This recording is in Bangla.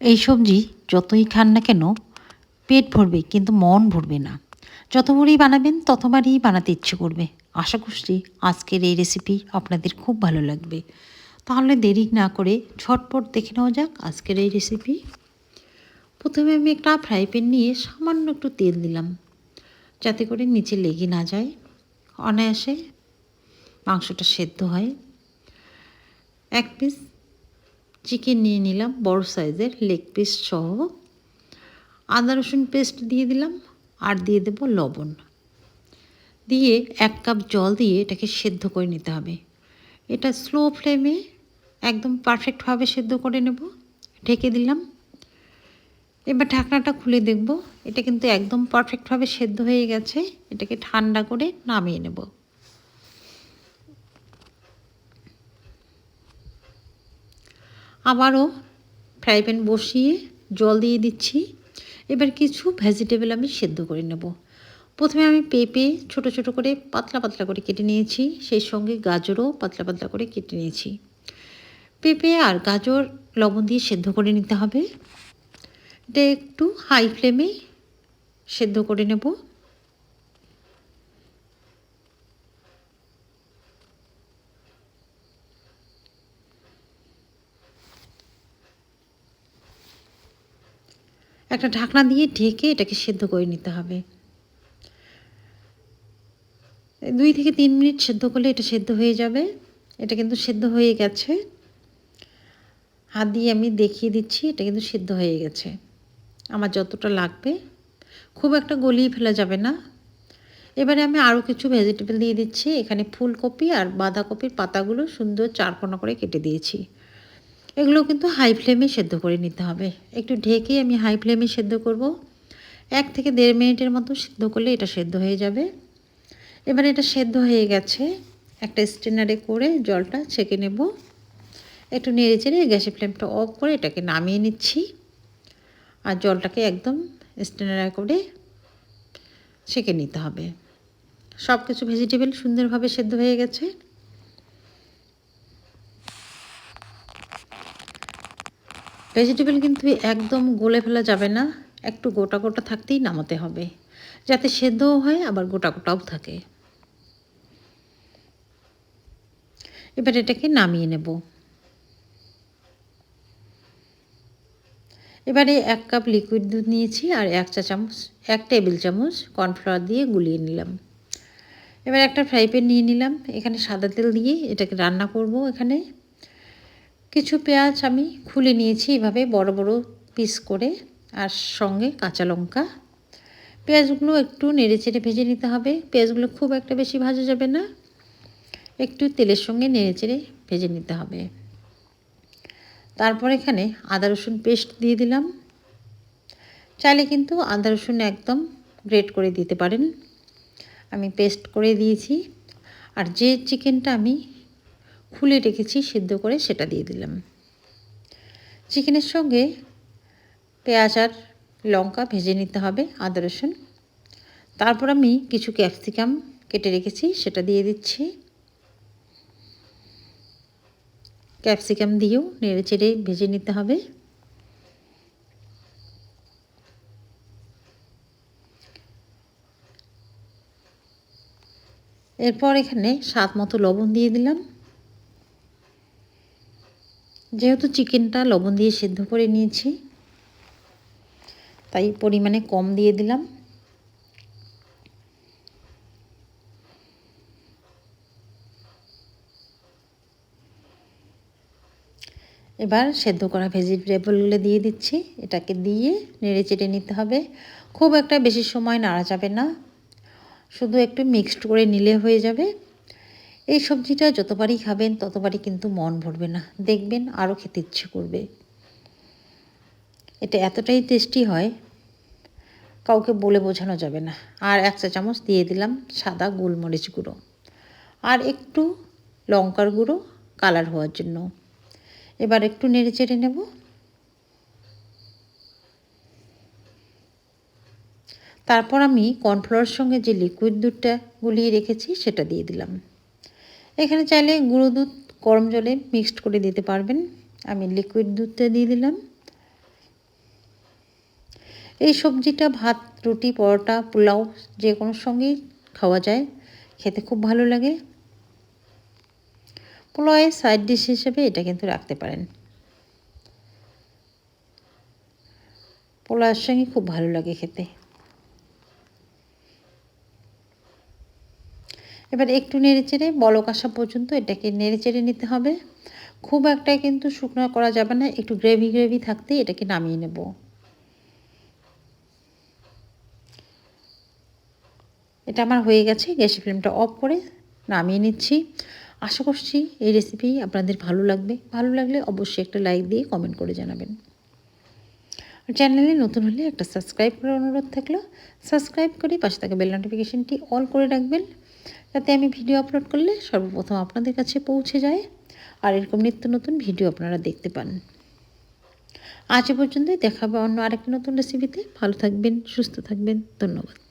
এই সবজি যতই খান না কেন, পেট ভরবে কিন্তু মন ভরবে না। যতবারই বানাবেন ততবারই বানাতে ইচ্ছে করবে। আশা করছি আজকের এই রেসিপি আপনাদের খুব ভালো লাগবে। তাহলে দেরি না করে ঝটপট দেখে নেওয়া যাক আজকের এই রেসিপি প্রথমে আমি একটা ফ্রাই প্যান নিয়ে সামান্য একটু তেল দিলাম, যাতে করে নিচে লেগে না যায়। অনায়াসে মাংসটা সেদ্ধ হয়। এক পিস চিকেন নিয়ে নিলাম, বড় সাইজের লেগ পিস সহ। আদা রসুন পেস্ট দিয়ে দিলাম, আর দিয়ে দেব লবণ। দিয়ে এক কাপ জল দিয়ে এটাকে সেদ্ধ করে নিতে হবে। এটা স্লো ফ্লেমে একদম পারফেক্টভাবে সেদ্ধ করে নেব। ঢেকে দিলাম। এবার ঢাকনাটা খুলে দেখব। এটা কিন্তু একদম পারফেক্টভাবে সেদ্ধ হয়ে গেছে। এটাকে ঠান্ডা করে নামিয়ে নেব। আবারও ফ্রাই প্যান বসিয়ে জল দিয়ে দিচ্ছি। এবার কিছু ভেজিটেবল আমি সেদ্ধ করে নেব। প্রথমে আমি পেঁপে ছোট ছোট করে পাতলা পাতলা করে কেটে নিয়েছি, সেই সঙ্গে গাজরও পাতলা পাতলা করে কেটে নিয়েছি। পেঁপে আর গাজর লবণ দিয়ে সেদ্ধ করে নিতে হবে। এটা একটু হাই ফ্লেমে সেদ্ধ করে নেব। একটা ঢাকনা দিয়ে ঢেকে এটাকে সেদ্ধ করে নিতে হবে। দুই থেকে তিন মিনিট সেদ্ধ করলে এটা সেদ্ধ হয়ে যাবে। এটা কিন্তু সেদ্ধ হয়ে গেছে। হাত দিয়ে আমি দেখিয়ে দিচ্ছি, এটা কিন্তু সেদ্ধ হয়ে গেছে। আমার যতটা লাগবে, খুব একটা গলিয়ে ফেলা যাবে না। এবারে আমি আরও কিছু ভেজিটেবল দিয়ে দিচ্ছি। এখানে ফুলকপি আর বাঁধাকপির পাতাগুলো সুন্দর চারকোনা করে কেটে দিয়েছি। এগুলো কিন্তু হাই ফ্লেমে সেদ্ধ করে নিতে হবে। একটু ঢেকে আমি হাই ফ্লেমে সেদ্ধ করব। এক থেকে দেড় মিনিটের মতো সেদ্ধ করলে এটা সেদ্ধ হয়ে যাবে। এবার এটা সেদ্ধ হয়ে গেছে। একটা স্টেনারে করে জলটা ছেঁকে নেব। একটু নেড়ে চেড়ে গ্যাসের ফ্লেমটা অফ করে এটাকে নামিয়ে নিচ্ছি। আর জলটাকে একদম স্টেনারে করে ছেঁকে নিতে হবে। সব কিছু ভেজিটেবল সুন্দরভাবে সেদ্ধ হয়ে গেছে। ভেজিটেবল কিন্তু একদম গলে ফেলা যাবে না, একটু গোটা গোটা থাকতেই নামাতে হবে, যাতে সেদ্ধও হয় আবার গোটা গোটাও থাকে। এবার এটাকে নামিয়ে নেব। এবারে এক কাপ লিকুইড দুধ নিয়েছি আর এক চা চামচ, এক টেবিল চামচ কর্নফ্লাওয়ার দিয়ে গুলিয়ে নিলাম। এবার একটা ফ্রাই প্যান নিয়ে নিলাম, এখানে সাদা তেল দিয়ে এটাকে রান্না করব এখানে। কিছু পেঁয়াজ আমি খুলে নিয়েছি এভাবে বড় বড় পিস করে, আর সঙ্গে কাঁচা লঙ্কা। পেঁয়াজগুলো একটু নেড়ে চেড়ে ভেজে নিতে হবে। পেঁয়াজগুলো খুব একটা বেশি ভাজা যাবে না। একটু তেলের সঙ্গে নেড়ে চেড়ে ভেজে নিতে হবে। তারপর এখানে আদা রসুন পেস্ট দিয়ে দিলাম। চাইলে কিন্তু আদা রসুন একদম গ্রেট করে দিতে পারেন। আমি পেস্ট করে দিয়েছি। আর যে চিকেনটা আমি খুলে রেখেছি, সিদ্ধ করে সেটা দিয়ে দিলাম। চিকেনের সঙ্গে পেঁয়াজ আর লঙ্কা ভেজে নিতে হবে, আদা রসুন। তারপর আমি কিছু ক্যাপসিকাম কেটে রেখেছি, সেটা দিয়ে দিচ্ছি। ক্যাপসিকাম দিয়েও নেড়ে চেড়ে ভেজে নিতে হবে। এরপর এখানে স্বাদ মতো লবণ দিয়ে দিলাম। যেহেতু চিকেনটা লবণ দিয়ে সেদ্ধ করে নিয়েছি, তাই পরিমাণে কম দিয়ে দিলাম। এবার সেদ্ধ করা ভেজিটেবলগুলো দিয়ে দিচ্ছি। এটাকে দিয়ে নেড়ে চেড়ে নিতে হবে। খুব একটা বেশি সময় নাড়া যাবে না। শুধু একটু মিক্সড করে নিলে হয়ে যাবে। এই সবজিটা যতবারই খাবেন, ততবারই কিন্তু মন ভরবে না। দেখবেন আরও খেতে ইচ্ছে করবে। এটা এতটাই টেস্টি হয়, কাউকে বলে বোঝানো যাবে না। আর এক চা চামচ দিয়ে দিলাম সাদা গোলমরিচ গুঁড়ো। আর একটু লঙ্কার গুঁড়ো কালার হওয়ার জন্য। এবার একটু নেড়ে চেড়ে নেব। তারপর আমি কর্নফ্লাওয়ার সঙ্গে যে লিকুইড দুধটা গুলিয়ে রেখেছি, সেটা দিয়ে দিলাম। এখানে চাইলে গুঁড়ো দুধ, গরম জলে মিক্সড করে দিতে পারবেন। আমি লিকুইড দুধটা দিয়ে দিলাম। এই সবজিটা ভাত, রুটি, পরোটা, পোলাও যে কোনো সঙ্গেই খাওয়া যায়। খেতে খুব ভালো লাগে। পোলাওয়ের সাইড ডিশ হিসেবে এটা কিন্তু রাখতে পারেন। পোলাওয়ের সঙ্গে খুব ভালো লাগে খেতে। এবার একটু নেড়ে চেড়ে বলক আসা পর্যন্ত এটাকে নেড়ে চেড়ে নিতে হবে। খুব একটা কিন্তু শুকনো করা যাবে না, একটু গ্রেভি গ্রেভি থাকতে এটাকে নামিয়ে নেব। এটা আমার হয়ে গেছে, গ্যাসের ফ্লেমটা অফ করে নামিয়ে নিচ্ছি। আশা করছি এই রেসিপি আপনাদের ভালো লাগবে। ভালো লাগলে অবশ্যই একটা লাইক দিয়ে কমেন্ট করে জানাবেন। চ্যানেলে নতুন হলে একটা সাবস্ক্রাইব করার অনুরোধ থাকল। সাবস্ক্রাইব করে পাশে থাকা বেল নোটিফিকেশানটি অল করে রাখবেন। যাতে আমি ভিডিও আপলোড করলে সর্বপ্রথম আপনাদের কাছে পৌঁছে যায়। আর এরকম নিত্য নতুন ভিডিও আপনারা দেখতে পান। আজ পর্যন্তই। দেখাবে অন্য আরেকটি নতুন রেসিপিতে ভালো থাকবেন, সুস্থ থাকবেন। ধন্যবাদ।